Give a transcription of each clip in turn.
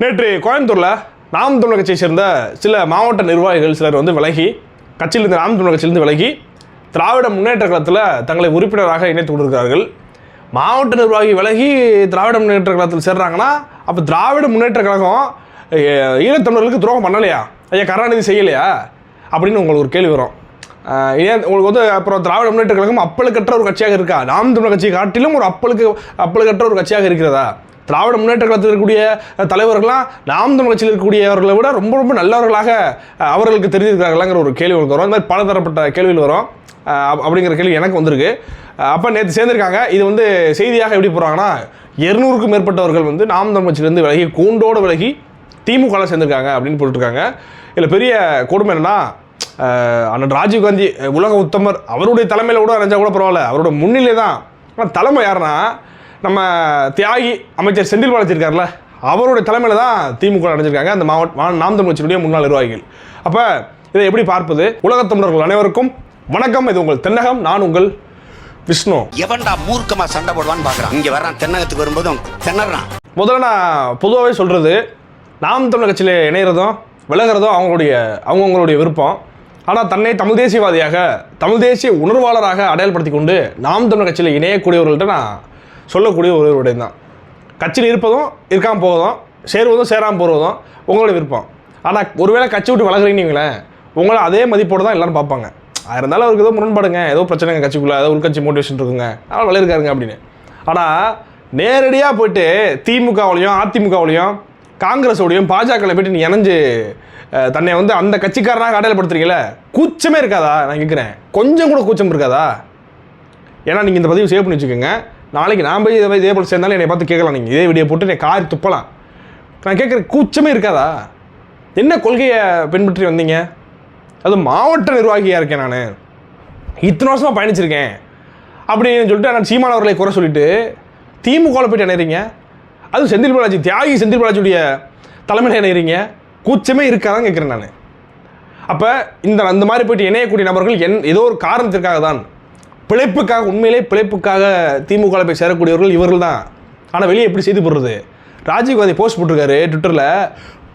நேற்று கோயம்புத்தூரில் நாம் தமிழர் கட்சியை சேர்ந்த சில மாவட்ட நிர்வாகிகள் சிலர் வந்து விலகி கட்சியிலிருந்து நாம் தமிழர் கட்சியிலிருந்து விலகி திராவிட முன்னேற்ற கழகத்தில் தங்களை உறுப்பினராக இணைத்து கொண்டிருக்கிறார்கள். மாவட்ட நிர்வாகி விலகி திராவிட முன்னேற்ற கழகத்தில் சேர்றாங்கன்னா அப்போ திராவிட முன்னேற்ற கழகம் ஈழத்தமிழர்களுக்கு துரோகம் பண்ணலையா? ஐயா கருணாநிதி செய்யலையா? அப்படின்னு உங்களுக்கு ஒரு கேள்வி வரும். ஏன் உங்களுக்கு வந்து அப்புறம் திராவிட முன்னேற்ற கழகம் அப்பளுக்கற்ற ஒரு கட்சியாக இருக்கா? நாம் தமிழர் கட்சியை காட்டிலும் ஒரு அப்பளுக்கு அப்பளுக்கற்ற ஒரு கட்சியாக இருக்கிறதா? திராவிட முன்னேற்ற கழகத்தில் இருக்கக்கூடிய தலைவர்கள்லாம் நாம் தமிழ் கட்சியில் இருக்கக்கூடியவர்களை விட ரொம்ப ரொம்ப நல்லவர்களாக அவர்களுக்கு தெரிஞ்சிருக்கிறார்களாங்கிற ஒரு கேள்வி வரும். இந்த மாதிரி பலதரப்பட்ட கேள்விகள் வரும். அப்படிங்கிற கேள்வி எனக்கு வந்திருக்கு. அப்போ நேற்று சேர்ந்திருக்காங்க. இது வந்து செய்தியாக எப்படி போகிறாங்கன்னா இருநூறுக்கும் மேற்பட்டவர்கள் வந்து நாம் தமிழ் கட்சியிலேருந்து விலகி கூண்டோடு விலகி திமுகவில் சேர்ந்திருக்காங்க அப்படின்னு போட்டுருக்காங்க இதில் பெரிய கொடுமை என்னன்னா அண்ணன் ராஜீவ்காந்தி உலக உத்தமர் அவருடைய தலைமையில் கூட அரைஞ்சா கூட பரவாயில்ல. அவரோட முன்னிலை தான் ஆனால் தலைமை யாருன்னா நம்ம தியாகி அமைச்சர் செந்தில் பாலாஜி இருக்கார்ல அவருடைய தலைமையில் தான் திமுக அடைஞ்சிருக்காங்க. அந்த மாவட்ட நாம் தமிழ் கட்சியினுடைய முன்னாள் நிர்வாகிகள். அப்போ இதை எப்படி பார்ப்பது? உலகத் தமிழர்கள் அனைவருக்கும் வணக்கம். இது உங்கள் தென்னகம் நான் உங்கள் விஷ்ணு. எவன்டா மூர்க்கமா சண்டை போடுவான்னு பாக்குறான். இங்க வர்றான் தென்னகத்துக்கு வரும்போது திணறான். முதல்ல நான் பொதுவாகவே சொல்கிறது நாம் தமிழர் கட்சியில் இணையிறதும் விலகிறதும் அவங்களுடைய அவங்கவுங்களுடைய விருப்பம். ஆனால் தன்னை தமிழ் தேசியவாதியாக தமிழ் தேசிய உணர்வாளராக அடையாளப்படுத்தி கொண்டு நாம் தமிழர் கட்சியில் இணையக்கூடியவர்கள்ட்ட நான் சொல்லக்கூடிய ஒரு விடயம் தான். கட்சியில் இருப்பதும் இருக்காமல் போவதும் சேருவதும் சேராமல் போகிறதும் உங்களோட விருப்பம். ஆனால் ஒருவேளை கட்சி விட்டு வளர்க்குறீங்களேன் உங்களை அதே மதிப்போடு தான் எல்லாரும் பார்ப்பாங்க. அது இருந்தாலும் அவருக்கு ஏதோ முரண்பாடுங்க ஏதோ பிரச்சனைங்க கட்சிக்குள்ளே ஏதோ உள்கட்சி மோட்டிவேஷன் இருக்குங்க அதனால் வளர்க்காருங்க அப்படின்னு. ஆனால் நேரடியாக போயிட்டு திமுகவுலையும் அதிமுகவுலையும் காங்கிரஸோடையும் பாஜகவில் போயிட்டு நீ இணைஞ்சு தன்னை வந்து அந்த கட்சிக்காரனாக அடையாளப்படுத்துறீங்களே கூச்சமே இருக்காதா? நான் கேட்குறேன் கொஞ்சம் கூட கூச்சம் இருக்காதா? ஏன்னா நீங்கள் இந்த பதிவு சேவ் பண்ணி வச்சுக்கோங்க. நாளைக்கு நான் போய் இதை இதே போல் சேர்ந்தாலும் என்னை பார்த்து கேட்கலாம். நீங்கள் இதே வீடியோ போட்டு என்னை கார் துப்பலாம். நான் கேட்குற கூச்சமே இருக்காதா? என்ன கொள்கையை பின்பற்றி வந்தீங்க? அது மாவட்ட நிர்வாகியாக இருக்கேன் நான். இத்தனை வருஷமாக பயணிச்சிருக்கேன். அப்படின்னு சொல்லிட்டு நான் சீமான் அவர்களை குறை சொல்லிட்டு திமுகவில் போயிட்டு இணைறீங்க அதுவும் செந்தில் பாலாஜி தியாகி செந்தில் பாலாஜியுடைய தலைமையில் இணைறீங்க கூச்சமே இருக்காதான் கேட்குறேன் நான். அப்போ இந்த அந்த மாதிரி போயிட்டு இணையக்கூடிய நபர்கள் என் ஏதோ ஒரு காரணத்திற்காக தான் பிழைப்புக்காக உண்மையிலே பிழைப்புக்காக திமுக போய் சேரக்கூடியவர்கள் இவர்கள் தான். ஆனால் வெளியே எப்படி செய்து போடுறது? ராஜீவ்காந்தி போஸ்ட் போட்டிருக்காரு ட்விட்டரில்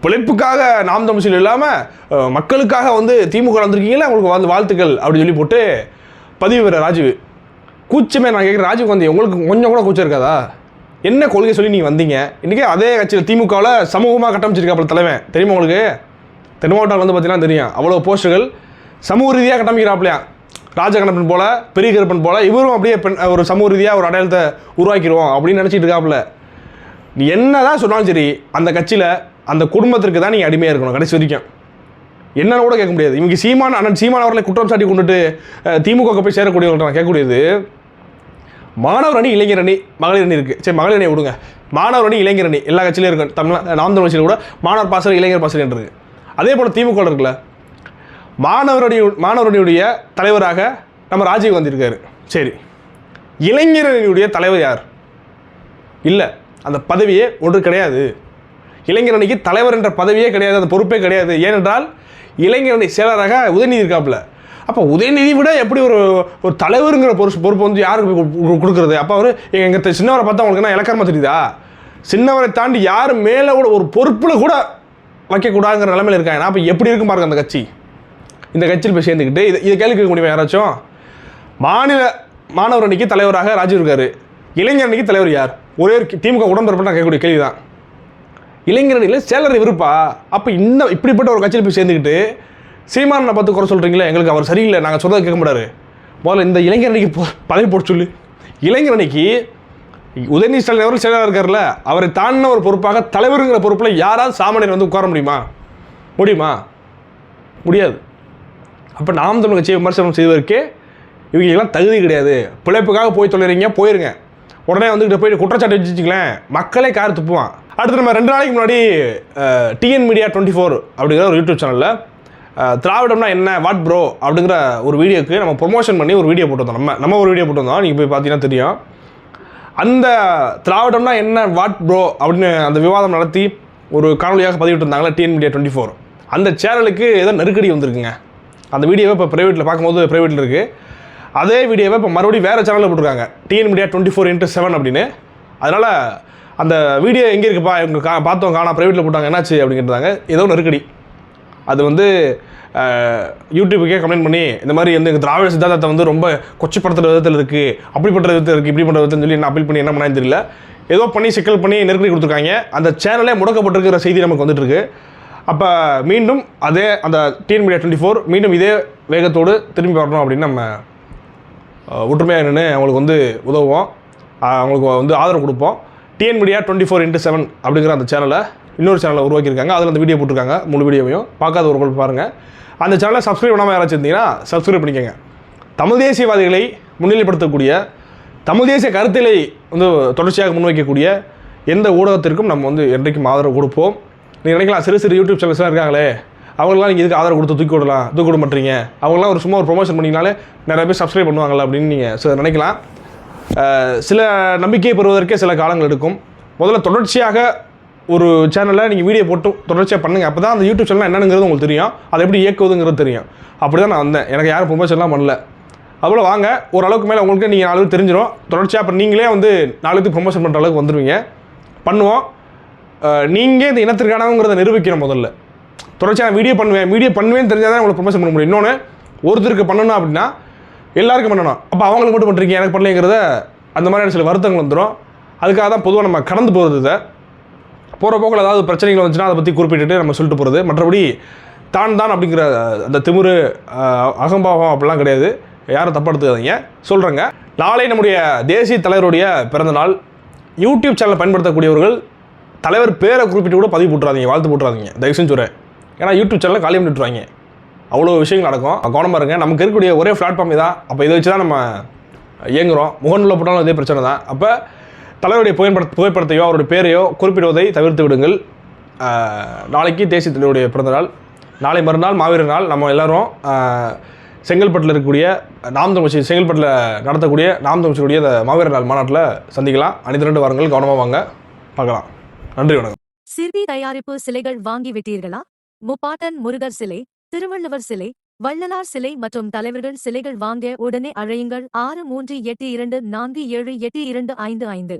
பிழைப்புக்காக நாம் தமிழ் இல்லாமல் மக்களுக்காக வந்து திமுக வந்திருக்கீங்களா உங்களுக்கு வந்து வாழ்த்துக்கள் அப்படின்னு சொல்லி போட்டு பதிவு பெற ராஜீவ். கூச்சமே நான் கேட்குறேன். ராஜீவ்காந்தி உங்களுக்கு கொஞ்சம் கூட கூச்சம் இருக்காதா? என்ன கொள்கை சொல்லி நீங்கள் வந்தீங்க? இன்றைக்கி அதே கட்சியில் திமுகவில் சமூகமாக கட்டமைச்சிருக்காப்புல தலைவன். தெரியுமா உங்களுக்கு? தென் மாவட்டம் வந்து பார்த்தீங்கன்னா தெரியும். அவ்வளோ போஸ்டர்கள் சமூக ரீதியாக கட்டமைக்கிறாப்லையா ராஜகணப்பன் போல பெரிய கருப்பன் போல இவரும் அப்படியே பெண் ஒரு சமூக ரீதியாக ஒரு அடையாளத்தை உருவாக்கிடுவோம் அப்படின்னு நினச்சிட்டு இருக்காப்புல நீ என்ன தான் சொன்னாலும் சரி அந்த கட்சியில் அந்த குடும்பத்திற்கு தான் நீங்கள் அடிமையாக இருக்கணும் கடைசி வரைக்கும் என்னன்னு கூட கேட்க முடியாது இவங்க சீமான் அண்ணன் சீமான் அவர்களை குற்றம் சாட்டி கொண்டுட்டு திமுக போய் சேரக்கூடியவங்கள்ட்ட நான் கேட்கக்கூடியது மாணவர் அணி இளைஞர் அணி மகளிர் அணி இருக்குது சரி மகளிர் அணியை விடுங்க மாணவர் அணி இளைஞர் அணி எல்லா கட்சியிலும் இருக்கு தமிழ் நாம் தமிழ் கட்சியில் கூட மாணவர் பாசறை இளைஞர் பாசறை இருக்குது அதே போல் திமுக இருக்குல்ல மாணவருடைய மாணவருடைய தலைவராக நம்ம ராஜீவ் காந்தி சரி. இளைஞரனுடைய தலைவர் யார்? இல்லை அந்த பதவியே ஒன்று கிடையாது. இளைஞரணிக்கு தலைவர் என்ற பதவியே கிடையாது அந்த பொறுப்பே கிடையாது. ஏனென்றால் இளைஞரணி செயலராக உதயநிதி இருக்காப்புல. அப்போ உதயநிதி விட எப்படி ஒரு ஒரு தலைவருங்கிற பொறுப்பு பொறுப்பு வந்து யாருக்கு கொடுக்குறது? அப்போ அவர் எங்கள் எங்கள் சின்னவரை பார்த்தா அவங்களுக்கு என்ன இலக்கரமாக தெரியுதா? சின்னவரை தாண்டி யார் மேலே கூட ஒரு பொறுப்பில் கூட வைக்கக்கூடாதுங்கிற நிலமையில் இருக்காங்க. அப்போ எப்படி இருக்கும் பாருங்க அந்த கட்சி? இந்த கட்சியில் போய் சேர்ந்துக்கிட்டு இதை இதை கேள்வி கேட்க முடியுமா யாராச்சும்? மாநில மாணவர் அணிக்கு தலைவராக ராஜீவ் இருக்கார். இளைஞர் அணிக்கு தலைவர் யார்? ஒரே ஒரு திமுக உடம்பெறப்பட்ட நான் கேட்கக்கூடிய கேள்வி தான் இளைஞர் அணியில் சேலரி விருப்பா அப்போ இந்த இப்படிப்பட்ட ஒரு கட்சியில் போய் சேர்ந்துக்கிட்டு சீமானை பார்த்து குறை சொல்கிறீங்களே எங்களுக்கு அவர் சரியில்லை நாங்கள் சொல்கிறத கேட்க மாட்டாரு. முதல்ல இந்த இளைஞர் அணிக்கு போ- பதவி போட்டு சொல்லு. இளைஞர் அணிக்கு உதயநிதி ஸ்டாலின் அவர்கள் செயலாளர் இருக்கார்ல அவரை தாண்டின ஒரு பொறுப்பாக தலைவருங்கிற பொறுப்பில் யாராவது சாமானியர் வந்து உட்கார முடியுமா? முடியுமா? முடியாது. அப்போ நாம் தமிழ் கட்சியை விமர்சனம் செய்வதற்கு இவங்களுக்கெல்லாம் தகுதி கிடையாது. பிழைப்புக்காக போய் தொலைறீங்க போயிருங்க. உடனே வந்துக்கிட்ட போயிட்டு குற்றச்சாட்டு வச்சுச்சிங்களேன் மக்களே கார் துப்புவான். அடுத்து நம்ம ரெண்டு நாளைக்கு முன்னாடி டிஎன் மீடியா டுவெண்ட்டி ஃபோர் அப்படிங்கிற ஒரு யூடியூப் சேனலில் திராவிடம்னா என்ன வாட் ப்ரோ அப்படிங்கிற ஒரு வீடியோக்கு நம்ம ப்ரொமோஷன் பண்ணி ஒரு வீடியோ போட்டிருந்தோம். நம்ம நம்ம ஒரு வீடியோ போட்டிருந்தோம். நீங்கள் போய் பார்த்தீங்கன்னா தெரியும். அந்த திராவிடம்னா என்ன வாட் ப்ரோ அப்படின்னு அந்த விவாதம் நடத்தி ஒரு காணொலியாக பதிவிட்டிருந்தாங்களே டிஎன் மீடியா டுவெண்ட்டி ஃபோர் அந்த சேனலுக்கு ஏதோ நெருக்கடி வந்திருக்குங்க. அந்த வீடியோவை இப்போ ப்ரைவேட்டில் பார்க்கும்போது ப்ரைவேட்டில் இருக்குது அதே வீடியோவை இப்போ மறுபடியும் வேறு சேனலில் போட்டிருக்காங்க. TN media twenty four into seven அப்படின்னு. அதனால் அந்த வீடியோ எங்கே இருக்குப்பா? இவங்க கா பார்த்தோம் காணா ப்ரைவேட்டில் போட்டாங்க. என்னாச்சு அப்படிங்கிறாங்க ஏதோ நெருக்கடி. அது வந்து யூடியூப்புக்கே யூடியூபுக்கே கமெண்ட் பண்ணி இந்த மாதிரி வந்து எங்கள் திராவிட சித்தாந்தத்தை வந்து ரொம்ப கொச்சப்படுத்துகிற விதத்தில் இருக்குது அப்படிப்பட்ட விதத்தில் இருக்குது இப்படி பண்ணுற விதத்தில் சொல்லி என்ன அப்பீல் பண்ணி என்ன பண்ணான்னு தெரியல. ஏதோ பண்ணி சிக்கல் பண்ணி நெருக்கடி கொடுத்துருக்காங்க. அந்த சேனலே முடக்கப்பட்டிருக்கிற செய்தி நமக்கு வந்துட்டுருக்கு அப்போ மீண்டும் அதே அந்த டிஎன் மீடியா டுவெண்ட்டி ஃபோர் மீண்டும் இதே வேகத்தோடு திரும்பி வரணும் அப்படின்னு நம்ம ஒற்றுமையாக நின்று அவங்களுக்கு வந்து உதவுவோம். அவங்களுக்கு வந்து ஆதரவு கொடுப்போம். TN media twenty four into seven அப்படிங்கிற அந்த சேனலை இன்னொரு சேனலை உருவாக்கியிருக்காங்க. அதில் அந்த வீடியோ போட்டிருக்காங்க முழு வீடியோவையும் பார்க்காதவர்கள் பாருங்கள் அந்த சேனலை சப்ஸ்கிரைப் பண்ணாமல் யாராச்சும் இருந்தீங்கன்னா சப்ஸ்கிரைப் பண்ணிக்கோங்க. தமிழ் தேசியவாதிகளை முன்னிலைப்படுத்தக்கூடிய தமிழ் தேசிய கருத்திலை வந்து தொடர்ச்சியாக முன்வைக்கக்கூடிய எந்த ஊடகத்திற்கும் நம்ம வந்து என்றைக்கும் ஆதரவு கொடுப்போம். நீங்கள் நினைக்கலாம் சிறு சிறு யூடியூப் சேனல்ஸ்லாம் இருக்காங்களே அவங்களாம் நீங்கள் இதுக்கு ஆதரவு கொடுத்து தூக்கி விடலாம் தூக்கி விட மாட்டீங்க. அவங்களாம் ஒரு சும்மா ஒரு ப்ரொமோஷன் பண்ணிங்கனாலே நிறைய பேர் சப்ஸ்கிரைப் பண்ணுவாங்கல்ல அப்படின்னு நீங்கள் சில நினைக்கலாம். சில நம்பிக்கையை பெறுவதற்கே சில காலங்கள் எடுக்கும். முதல்ல தொடர்ச்சியாக ஒரு சேனலில் நீங்கள் வீடியோ போட்டு தொடர்ச்சியாக பண்ணுங்கள் அப்போ தான் அந்த யூடியூப் சேனல் என்னங்கிறது உங்களுக்கு தெரியும். அதை எப்படி இயக்குவதுங்கிறது தெரியும். அப்படி தான் நான் வந்தேன். எனக்கு யாரும் ப்ரொமோஷன்லாம் பண்ணல. அதுபோல் வாங்க ஓரளவுக்கு மேலே உங்களுக்கு நீங்கள் நாலு பேர் தெரிஞ்சிடும் தொடர்ச்சியாக அப்போ நீங்களே வந்து நாலு பேருக்கு ப்ரொமோஷன் பண்ணுற அளவுக்கு வந்துடுவீங்க பண்ணுவோம். நீங்கள் இந்த இனத்திற்கானவங்கிறத நிரூபிக்கணும் முதல்ல. தொடர்ச்சியாக வீடியோ பண்ணுவேன் வீடியோ பண்ணுவேன்னு தெரிஞ்சால் தான் உங்களுக்கு ப்ரொமோஷன் பண்ண முடியும். இன்னொன்று ஒருத்தருக்கு பண்ணணும் அப்படின்னா எல்லாருக்கும் பண்ணணும். அப்போ அவங்களுக்கு மட்டும் பண்ணுறீங்க எனக்கு பண்ணலைங்கிறத அந்த மாதிரியான சில வருத்தங்கள் வந்துடும் அதுக்காக தான் பொதுவாக நம்ம கடந்து போகிறது இதை. போகிற போக்கில் ஏதாவது பிரச்சனைகள் வந்துச்சுன்னா அதை பற்றி குறிப்பிட்டுட்டு நம்ம சொல்லிட்டு போகிறது மற்றபடி தான் தான் அப்படிங்கிற அந்த திமிரு அகம்பாவம் அப்படிலாம் கிடையாது. யாரும் தப்பாக எடுத்துக்காதீங்க சொல்கிறேங்க நாளை நம்முடைய தேசிய தலைவருடைய பிறந்த நாள். யூடியூப் சேனல் பயன்படுத்தக்கூடியவர்கள் தலைவர் பேரை குறிப்பிட்டு கூட பதிவு போட்டுறாதீங்க வாழ்த்து போட்டுறாதீங்க. தயவு செஞ்சுறேன் ஏன்னா யூடியூப் சேனலில் காலி விட்டுருவாங்க அவ்வளோ விஷயங்கள் நடக்கும். கவனமாக இருங்க. நமக்கு இருக்கக்கூடிய ஒரே பிளாட்ஃபார்ம் தான் அப்போ இதை வச்சு தான் நம்ம இயங்குகிறோம் முகநூலில் போட்டாலும் அதே பிரச்சனை தான். அப்போ தலைவருடைய புகைப்பட புகைப்படத்தையோ அவருடைய பேரையோ குறிப்பிடுவதை தவிர்த்து விடுங்கள். நாளைக்கு தேசிய தலைவருடைய பிறந்தநாள். நாளை மறுநாள் மாவீரர் நாள். நம்ம எல்லோரும் செங்கல்பட்டில் இருக்கக்கூடிய நாம் தமிழ்ச்சி செங்கல்பட்டில் நடத்தக்கூடிய நாம் தமிழ்ச்சியுடைய மாவீரர் நாள் மாநாட்டில் சந்திக்கலாம். அனித்து ரெண்டு வாரங்கள் கவனமாக வாங்க. பார்க்கலாம். நன்றி வணக்கம். சிற்பி தயாரிப்பு சிலைகள் வாங்கி விட்டீர்களா முப்பாட்டன் முருகர் சிலை திருவள்ளுவர் சிலை வள்ளலார் சிலை மற்றும் தலைவர்கள் சிலைகள் வாங்க உடனே அழையுங்கள். ஆறு மூன்று எட்டு இரண்டு நான்கு ஏழு எட்டு இரண்டு ஐந்து ஐந்து.